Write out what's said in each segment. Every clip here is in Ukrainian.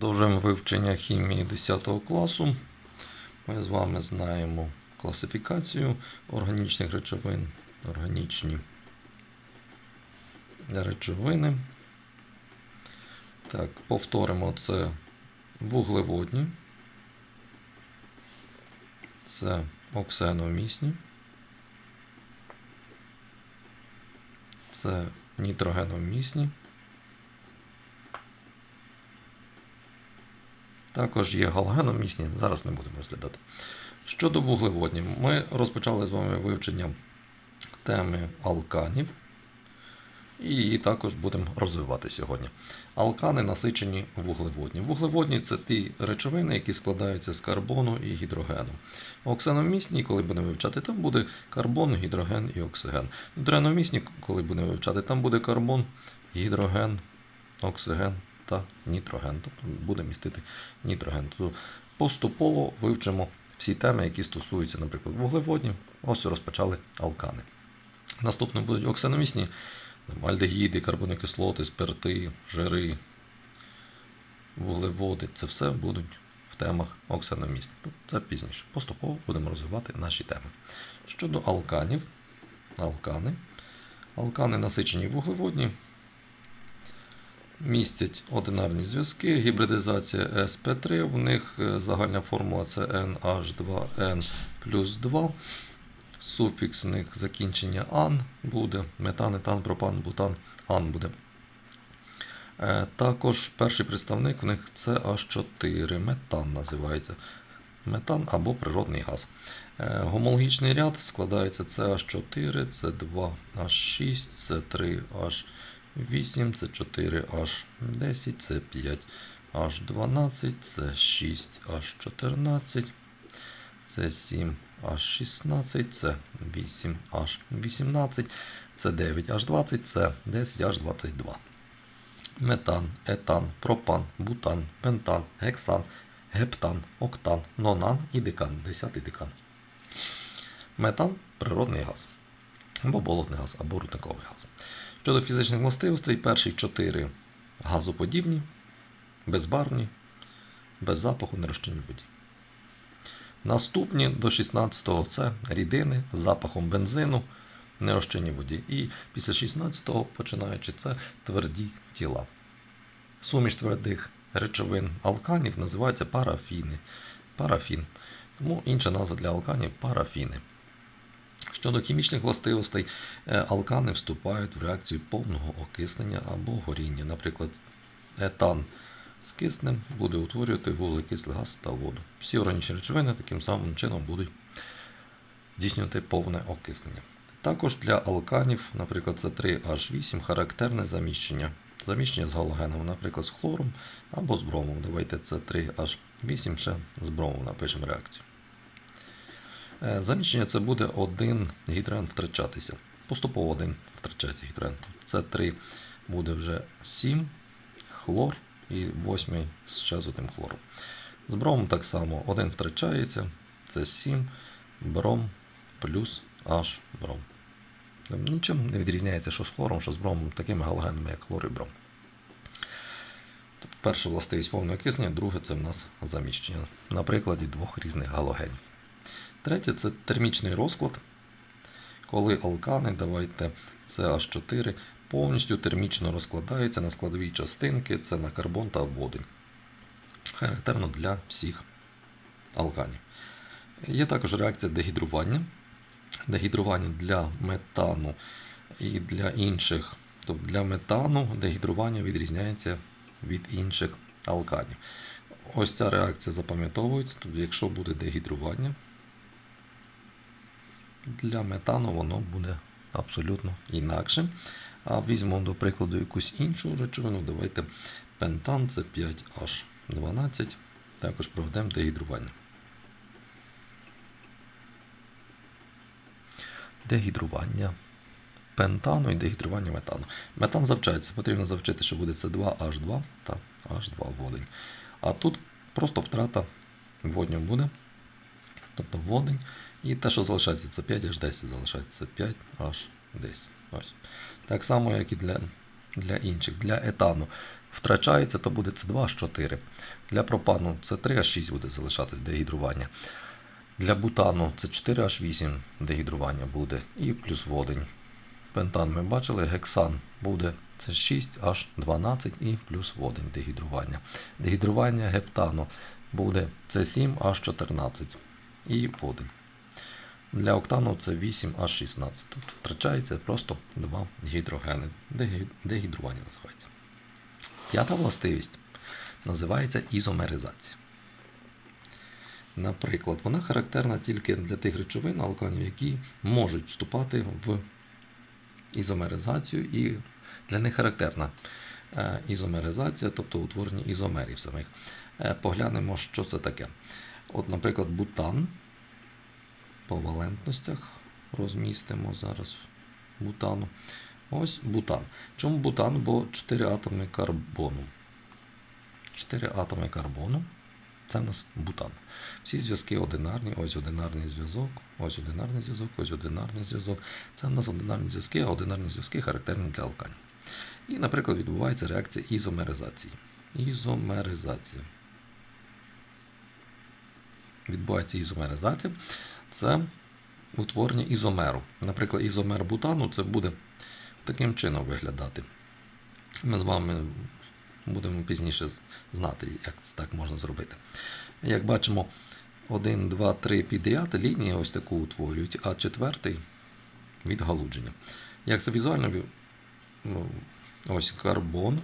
Продовжуємо вивчення хімії 10 класу. Ми з вами знаємо класифікацію органічних речовин, органічні речовини. Так, повторимо це вуглеводні, це оксеновмісні, це нітрогеновмісні. Також є галогеномісні, зараз не будемо розглядати. Щодо вуглеводнів, ми розпочали з вами вивчення теми алканів. І її також будемо розвивати сьогодні. Алкани насичені вуглеводні. Вуглеводні це ті речовини, які складаються з карбону і гідрогену. Оксеномісні, коли будемо вивчати, там буде карбон, гідроген і оксиген. Нітрогеновмісні, коли будемо вивчати, там буде карбон, гідроген, оксиген та нітроген. Тобто буде містити нітроген. Тобто поступово вивчимо всі теми, які стосуються, наприклад, вуглеводнів. Ось розпочали алкани. Наступне будуть оксеномісні альдегіди, карбонокислоти, спирти, жири, вуглеводи. Це все будуть в темах оксеномісних. Це пізніше. Поступово будемо розвивати наші теми. Щодо алканів, алкани. Алкани насичені вуглеводні, містять одинарні зв'язки, гібридизація sp3, в них загальна формула це NH2N плюс 2. Суфікс в них закінчення ан буде, метан, етан, пропан, бутан, ан буде. Також перший представник в них це H4, метан називається. Метан або природний газ. Гомологічний ряд складається CH4, C2, H6, C3, H8, C4, H10, C5, H12, C6, H14, C7, H16, C8, H18, C9, H20, C10, H22. Метан, етан, пропан, бутан, пентан, гексан, гептан, октан, нонан і декан, 10 декан. Метан природний газ, або болотний газ, або рудниковий газ. Щодо фізичних властивостей, перші 4 газоподібні, безбарвні, без запаху нерозчинні воді. Наступні до 16-го це рідини з запахом бензину, нерозчинні воді. І після 16-го, починаючи, це тверді тіла. Суміш твердих речовин алканів називається парафіни. Парафін. Тому інша назва для алканів парафіни. Щодо хімічних властивостей, алкани вступають в реакцію повного окиснення або горіння. Наприклад, етан з киснем буде утворювати вуглекислий газ та воду. Всі органічні речовини таким самим чином будуть здійснювати повне окиснення. Також для алканів, наприклад, С3H8 характерне заміщення. Заміщення з галогеном, наприклад, з хлором або з бромом. Давайте С3H8 ще з бромом напишемо реакцію. Заміщення це буде один гідроген втрачатися. Поступово один втрачається гідроген. Це 3 буде вже 7 хлор і 8 ще з одним хлором. З бромом так само один втрачається. Це 7 бром плюс H бром. Нічим не відрізняється, що з хлором, що з бромом, такими галогенами, як хлор і бром. Тобто перша властивість повного окиснення, друге це в нас заміщення на прикладі двох різних галогенів. Третє це термічний розклад. Коли алкани, давайте CH4 повністю термічно розкладаються на складові частинки, це на карбон та водень. Характерно для всіх алканів. Є також реакція дегідрування. Дегідрування для метану і для інших. Тобто для метану дегідрування відрізняється від інших алканів. Ось ця реакція запам'ятовується, тобто, якщо буде дегідрування, для метану воно буде абсолютно інакше. А візьмемо, до прикладу, якусь іншу речовину. Давайте пентан це 5H12. Також проведемо дегідрування. Дегідрування пентану і дегідрування метану. Метан завчається. Потрібно завчити, що буде С2H2 та H2 водень. А тут просто втрата водню буде. Тобто водень. І те, що залишається, це 5H10 залишається 5H10. Ось. Так само, як і для для інших. Для етану втрачається, то буде С2H4. Для пропану С3H6 буде залишатись дегідрування. Для бутану це 4H8 дегідрування буде і плюс водень. Пентан ми бачили, гексан буде це 6H12 і плюс водень дегідрування. Дегідрування гептану буде це 7H14 і водень. Для октану це 8H16. Тобто втрачається просто два гідрогени. Дегідрування називається. П'ята властивість називається ізомеризація. Наприклад, вона характерна тільки для тих речовин алканів, які можуть вступати в ізомеризацію, і для них характерна е, ізомеризація, тобто утворення ізомерів самих. Е, Поглянемо, що це таке. От, наприклад, бутан по валентностях розмістимо зараз бутану. Ось бутан. Чому бутан? Бо 4 атоми карбону. 4 атоми карбону. Це в нас бутан. Всі зв'язки одинарні, ось одинарний зв'язок, ось одинарний зв'язок, ось одинарний зв'язок. Це в нас одинарні зв'язки, а одинарні зв'язки характерні для алканів. І, наприклад, відбувається реакція ізомеризації. Ізомеризація. Відбувається ізомеризація. Це утворення ізомеру. Наприклад, ізомер бутану це буде таким чином виглядати. Ми з вами будемо пізніше знати, як це так можна зробити. Як бачимо, 1, 2, 3 підряд лінії ось таку утворюють, а четвертий відгалудження. Як це візуально? Ну, Ось карбон,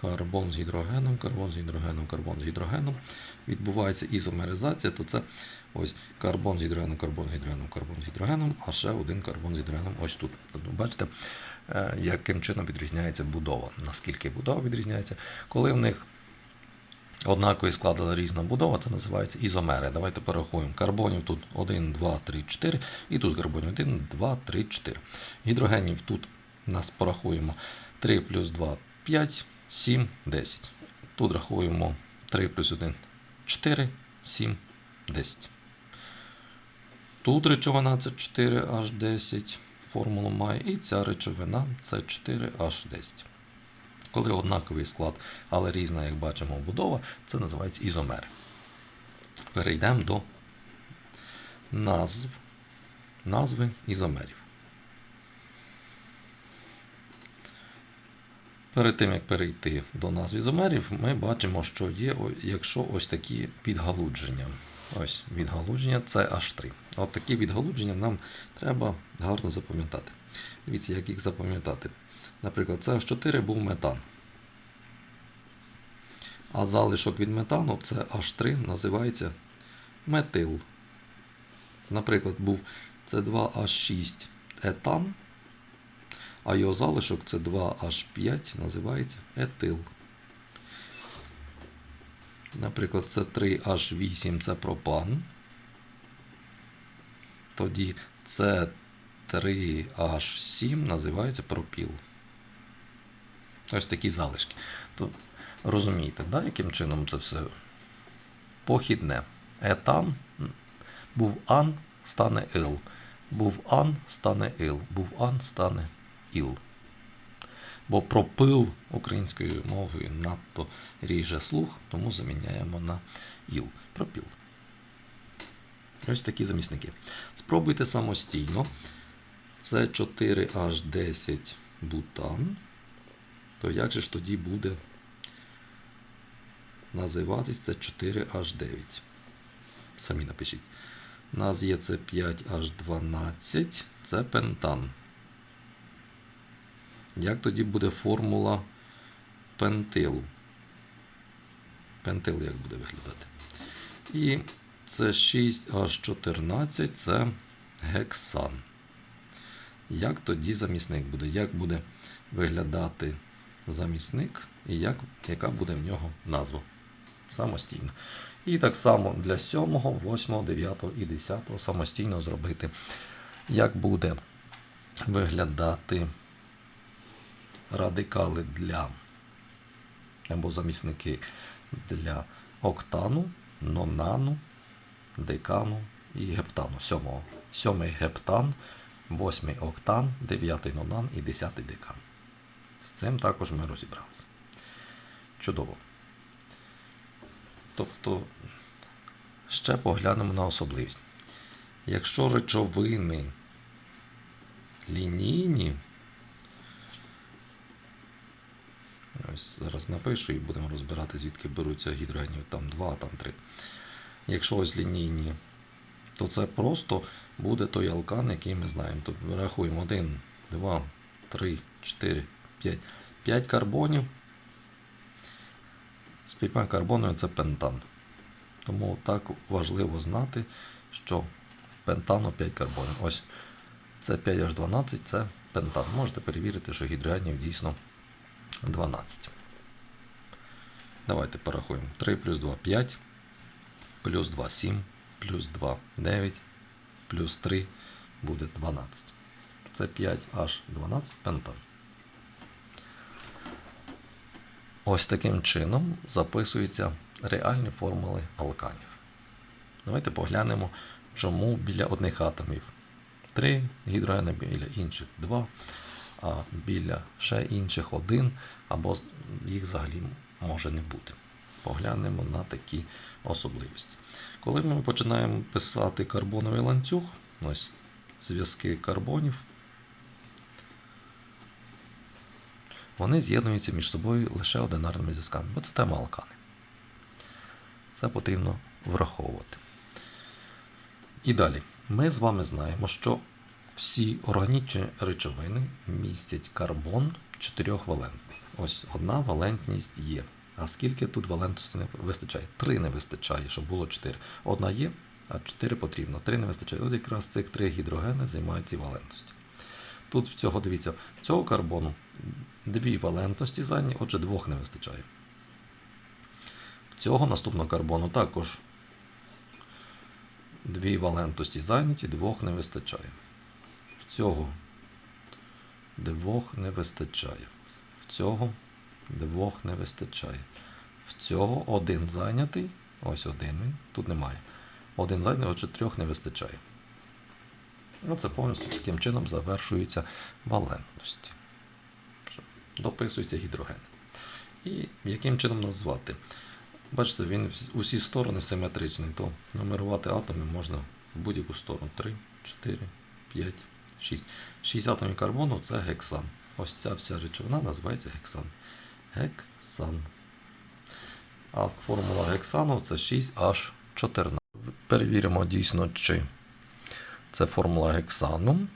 карбон з гідрогеном, карбон з гідрогеном, карбон з гідрогеном. Відбувається ізомеризація, то це ось карбон з гідрогеном, карбон з гідрогеном, карбон з гідрогеном, а ще один карбон з гідрогеном ось тут. Тобто, бачите, е, яким чином відрізняється будова. Наскільки будова відрізняється, коли в них однаковий склад, але різна будова, це називається ізомери. Давайте порахуємо. Карбонів тут 1, 2, 3, 4, і тут карбонів 1, 2, 3, 4. Гідрогенів тут нас порахуємо 3 плюс 2, 5, 7, 10. Тут рахуємо 3 плюс 1, 4, 7, 10. Тут речовина це 4H10 формулу має, і ця речовина це 4H10. Коли однаковий склад, але різна, як бачимо, будова, це називається ізомери. Перейдемо до назв, назви ізомерів. Перед тим, як перейти до назв ізомерів, ми бачимо, що є, якщо ось такі підгалудження. Ось відгалудження це H3. От такі відгалудження нам треба гарно запам'ятати. Дивіться, як їх запам'ятати. Наприклад, це H4 був метан. А залишок від метану це H3 називається метил. Наприклад, був С2H6 етан, а його залишок це 2H5 називається етил. Наприклад, це 3H8 це пропан. Тоді це 3H7 називається пропіл. Ось такі залишки. То розумієте, да, яким чином це все похідне. Етан був ан, стане ил. Був ан, стане ил. Був ан, стане іл. Бо пропил українською мовою надто ріже слух, тому заміняємо на іл. Пропіл. Ось такі замісники. Спробуйте самостійно. Це 4H10 бутан. То як же ж тоді буде називатись це 4H9? Самі напишіть. У нас є це 5H12, це пентан. Як тоді буде формула пентилу? Пентил як буде виглядати? І це 6H14, це гексан. Як тоді замісник буде? Як буде виглядати замісник і як, яка буде в нього назва? Самостійно. І так само для 7, 8, 9 і 10 самостійно зробити. Як буде виглядати радикали для або замісники для октану, нонану, декану і гептану. Сьомого. Сьомий гептан, восьмий октан, дев'ятий нонан і десятий декан. З цим також ми розібралися. Чудово. Тобто, ще поглянемо на особливість. Якщо речовини лінійні, ось зараз напишу і будемо розбирати, звідки беруться гідрогенів там 2, там 3. Якщо ось лінійні, то це просто буде той алкан, який ми знаємо. Тобто рахуємо 1, 2, 3, 4, 5. 5 карбонів. З 5 карбонами це пентан. Тому так важливо знати, що в пентану 5 карбонів. Ось це 5H12, це пентан. Можете перевірити, що гідрогенів дійсно 12. Давайте порахуємо. 3 плюс 2 5, плюс 2 7, плюс 2 9, плюс 3 буде 12. Це 5H12 пентан. Ось таким чином записуються реальні формули алканів. Давайте поглянемо, чому біля одних атомів 3 гідрогени, біля інших 2, а біля ще інших 1, або їх взагалі може не бути. Поглянемо на такі особливості. Коли ми починаємо писати карбоновий ланцюг, ось зв'язки карбонів, вони з'єднуються між собою лише одинарними зв'язками, бо це тема алкани. Це потрібно враховувати. І далі. Ми з вами знаємо, що всі органічні речовини містять карбон чотирьохвалентний. Ось одна валентність є. А скільки тут валентності не вистачає? Три не вистачає, щоб було 4. Одна є, а 4 потрібно. Три не вистачає. От якраз цих три гідрогени займають ці валентності. Тут всього дивіться, цього карбону дві валентності зайняті, отже, двох не вистачає. Цього наступного карбону також дві валентності зайняті, двох не вистачає. Цього двох не вистачає. В цього двох не вистачає. В цього один зайнятий. Ось один він, тут немає. Один зайнятий, отже, трьох не вистачає. Оце повністю таким чином завершується валентності. Дописується гідроген. І яким чином назвати? Бачите, він усі сторони симетричний, то нумерувати атоми можна в будь-яку сторону. 3, 4, 5, 6. 6 атомів карбону це гексан. Ось ця вся речовина називається гексан. Гексан. А формула гексану це 6H14. Перевіримо дійсно, чи це формула гексану.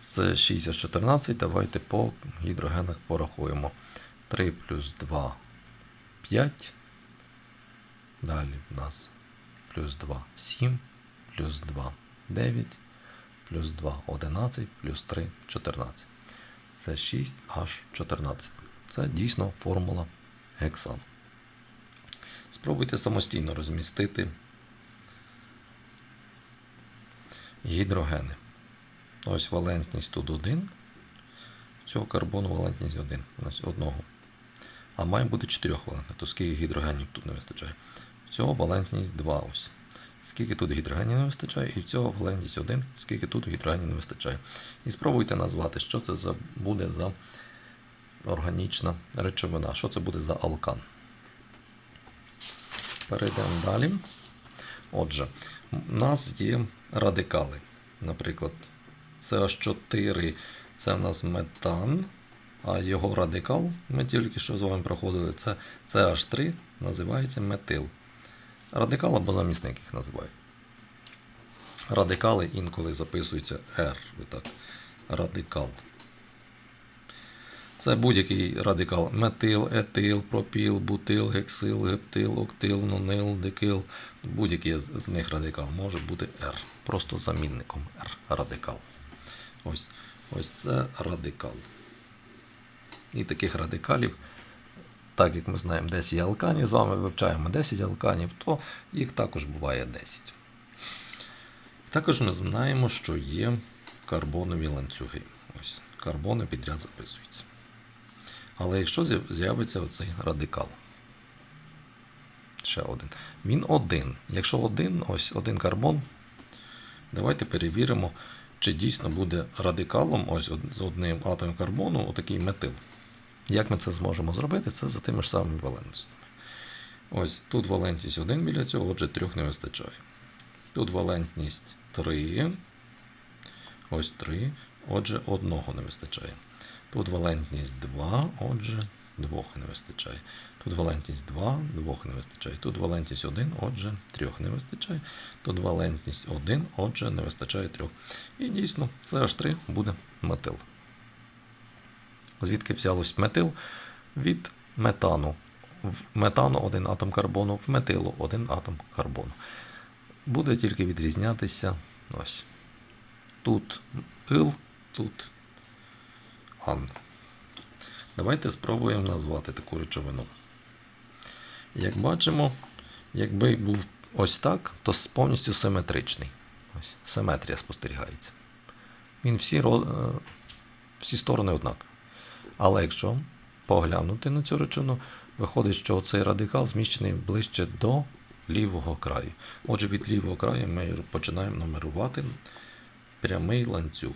Це 6H14. Давайте по гідрогенах порахуємо. 3 плюс 2 5. Далі в нас плюс 2 7, плюс 2 9, плюс 2 11, плюс 3 14. Це 6H14. Це дійсно формула гексану. Спробуйте самостійно розмістити гідрогени. Ось валентність тут 1. Цього карбону валентність 1. Ось одного. А має бути 4 валентних, то скільки гідрогенів тут не вистачає. Всього валентність 2 ось. Скільки тут гідрогенів не вистачає, і всього валентність 1, скільки тут гідрогенів не вистачає. І спробуйте назвати, що це за, буде за органічна речовина, що це буде за алкан. Перейдемо далі. Отже, у нас є радикали. Наприклад, CH4 це в нас метан, а його радикал, ми тільки що з вами проходили, це CH3, називається метил. Радикал або замісник їх називають. Радикали інколи записуються R. Так. Радикал. Це будь-який радикал. Метил, етил, пропіл, бутил, гексил, гептил, октил, нонил, дикил. Будь-який з них радикал може бути R. Просто замінником R. Радикал. Ось, ось це радикал. І таких радикалів, так як ми знаємо 10 алканів, з вами вивчаємо 10 алканів, то їх також буває 10. Також ми знаємо, що є карбонові ланцюги. Ось, карбони підряд записуються. Але якщо з'явиться оцей радикал, ще один. Він один. Якщо один, ось один карбон, давайте перевіримо, чи дійсно буде радикалом ось з одним атомом карбону отакий метил. Як ми це зможемо зробити? Це за тими ж самими валентностями. Ось тут валентність 1 біля цього, отже, 3 не вистачає. Тут валентність 3. Ось 3. Отже, одного не вистачає. Тут валентність 2, отже, двох не вистачає. Тут валентність 2, двох не вистачає. Тут валентність 1, отже, трьох не вистачає. Тут валентність 1, отже, не вистачає трьох. І дійсно, CH3 буде метил. Звідки взялось метил? Від метану. В метану один атом карбону, в метилу один атом карбону. Буде тільки відрізнятися ось. Тут ил, тут ан. Давайте спробуємо назвати таку речовину. Як бачимо, якби був ось так, то повністю симетричний. Ось, Симетрія спостерігається. Він всі, е, всі сторони однакові. Але якщо поглянути на цю речовину, виходить, що цей радикал зміщений ближче до лівого краю. Отже, від лівого краю ми починаємо нумерувати прямий ланцюг.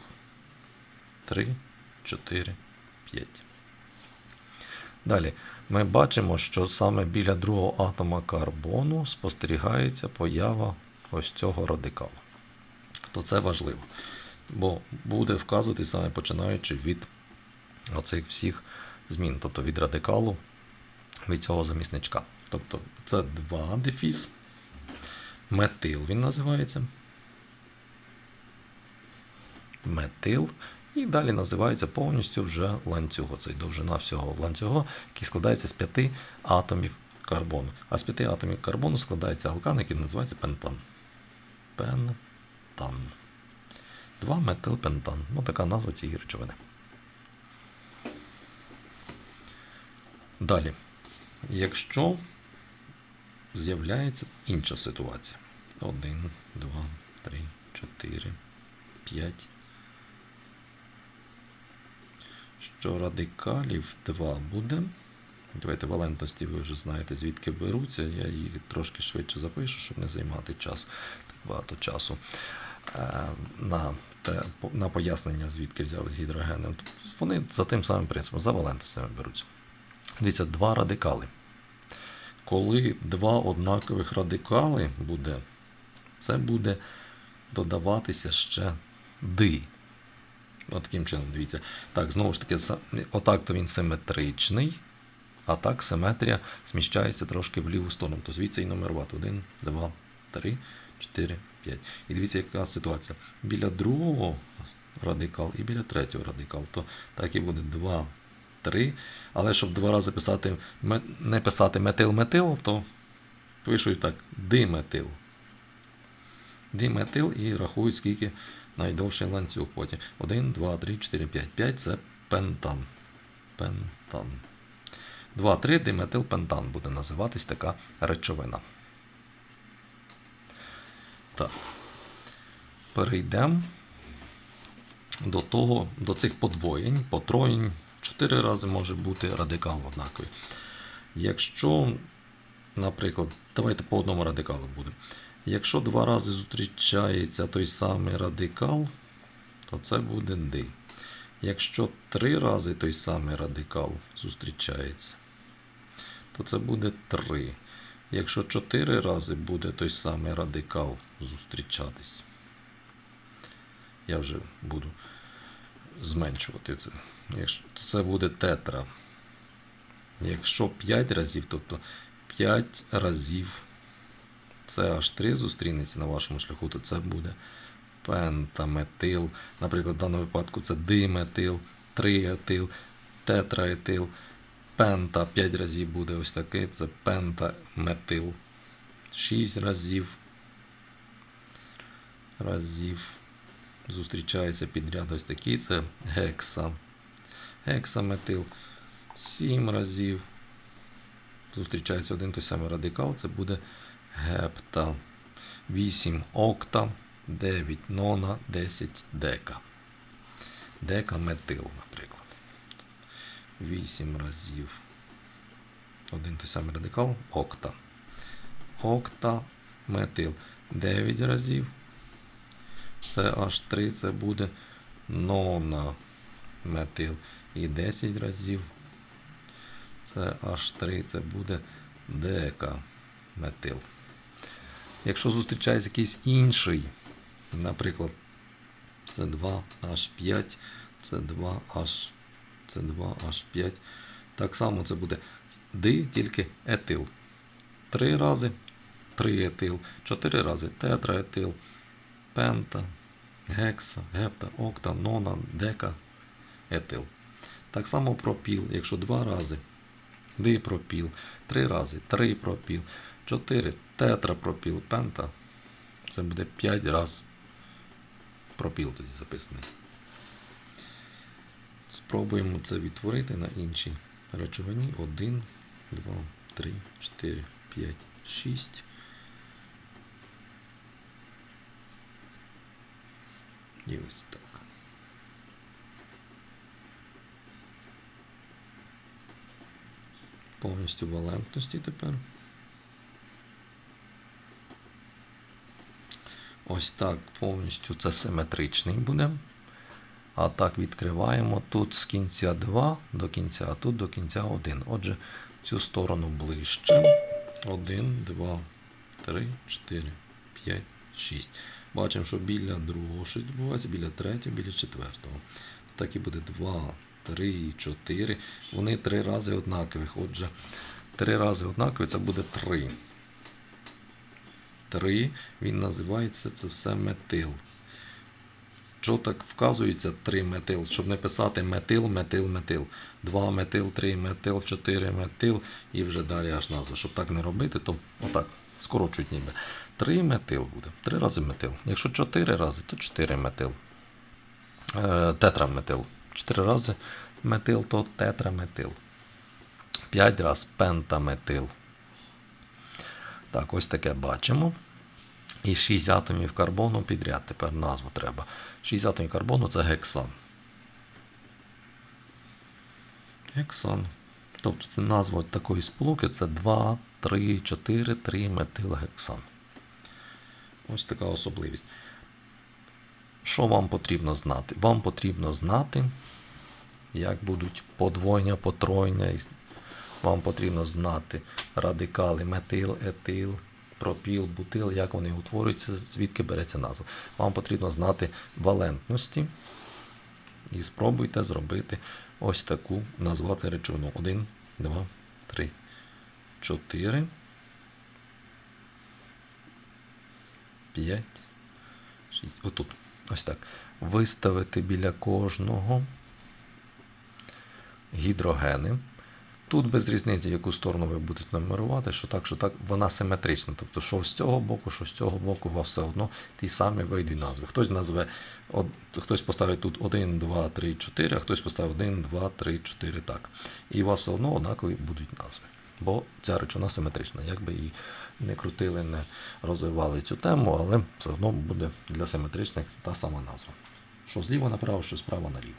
3, 4, 5. Далі ми бачимо, що саме біля другого атома карбону спостерігається поява ось цього радикалу. То це важливо, бо буде вказувати саме починаючи від оцих всіх змін, тобто від радикалу від цього замісничка. Тобто це 2 дефіс, метил він називається. Метил. І далі називається повністю вже ланцюг. Оцей довжина всього ланцюга, який складається з 5 атомів карбону. А з 5 атомів карбону складається алкан, який називається пентан. Пентан. 2 метилпентан. Ну, така назва цієї речовини. Далі. Якщо з'являється інша ситуація. 1, 2, 3, 4, 5. Що радикалів 2 буде. Давайте валентності ви вже знаєте, звідки беруться. Я їх трошки швидше запишу, щоб не займати час, багато часу е, на те, на пояснення, звідки взяли гідрогени. Вони за тим самим принципом, за валентностями беруться. Дивіться, два радикали. Коли два однакових радикали буде, це буде додаватися ще ди. От таким чином, дивіться. Так, знову ж таки, отак то він симетричний, а так симетрія зміщається трошки в ліву сторону. То звідси і нумерувати. 1, 2, 3, 4, 5. І дивіться, яка ситуація. Біля другого радикал і біля третього радикал. То так і буде 2, 3. Але щоб два рази писати, не писати метил-метил, то пишуть так диметил. Диметил і рахують, скільки найдовший ланцюг потім. 1, 2, 3, 4, 5. 5 це пентан. Пентан. 2, 3 диметилпентан буде називатись така речовина. Так. Перейдемо до того, до цих подвоєнь, потроєнь. 4 рази може бути радикал однаковий. Якщо, наприклад, давайте по одному радикалу буде. Якщо два рази зустрічається той самий радикал, то це буде D. Якщо три рази той самий радикал зустрічається, то це буде 3. Якщо 4 рази буде той самий радикал зустрічатись, я вже буду зменшувати це. Це буде тетра. Якщо 5 разів, тобто 5 разів CH3 зустрінеться на вашому шляху, то це буде пентаметил. Наприклад, в даному випадку це диметил, триетил, тетраетил. Пента 5 разів буде ось такий, це пентаметил. 6 разів. Разів. Зустрічається підряд ось такий, це гекса. Гексаметил. 7 разів. Зустрічається один той самий радикал, це буде гепта, 8 окта, 9 нона, 10 дека. Декаметил, наприклад. 8 разів. Один той самий радикал окта. Окта метил. 9 разів. Це аж 3 це буде нона метил. І 10 разів CH3 це буде декаметил. Якщо зустрічається якийсь інший, наприклад, С2H5, С2H, С2H5, так само це буде ди, тільки етил. Три рази триетил, чотири рази тетраетил, пента, гекса, гепта, окта, нона, дека, етил. Так само пропіл, якщо два рази дипропіл, три рази трипропіл, чотири тетрапропіл, пента, це буде 5 разів пропіл тоді записаний. Спробуємо це відтворити на іншій речовині. 1, 2, 3, 4, 5, 6. І ось так. Повністю валентності тепер. Ось так повністю це симетричний буде. А так відкриваємо тут з кінця 2 до кінця, а тут до кінця 1. Отже, цю сторону ближче. 1, 2, 3, 4, 5, 6. Бачимо, що біля другого щось відбувається, біля третього, біля четвертого. Так і буде 2, 3, 4. Вони три рази однакових. Отже, три рази однакові це буде 3. 3, він називається це все метил. Що так вказується 3 метил, щоб не писати метил, метил, метил. 2 метил, 3 метил, 4 метил і вже далі аж назва. Щоб так не робити, то отак скорочують ніби. 3 метил буде. 3 рази метил. Якщо 4 рази, то 4 метил. Е, тетраметил. 4 рази метил, то тетраметил. 5 разів пентаметил. Так, ось таке бачимо. І 6 атомів карбону підряд. Тепер назву треба. 6 атомів карбону це гексан. Гексан. Тобто це назва такої сполуки це 2, 3, 4, 3 метилгексан. Ось така особливість. Що вам потрібно знати? Вам потрібно знати, як будуть подвоєння, потройня. Вам потрібно знати радикали метил, етил, пропіл, бутил, як вони утворюються, звідки береться назва. Вам потрібно знати валентності. І спробуйте зробити ось таку назвати речовину. 1, 2, 3, 4, 5, 6. Отут. Ось так. Виставити біля кожного гідрогени. Тут без різниці, в яку сторону ви будете нумерувати, що так, що так, вона симетрична. Тобто, що з цього боку, що з цього боку, у вас все одно ті самі вийдуть назви. Хтось назве, от, хтось поставить тут 1, 2, 3, 4, а хтось поставить 1, 2, 3, 4, так. І у вас все одно однакові будуть назви. Бо ця речовина симетрична. Як би і не крутили, не розвивали цю тему, але все одно буде для симетричних та сама назва. Що зліва направо, що справа наліво.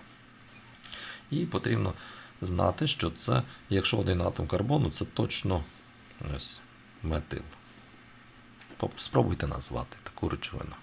І потрібно знати, що це, якщо один атом карбону, це точно ось, метил. Спробуйте назвати таку речовину.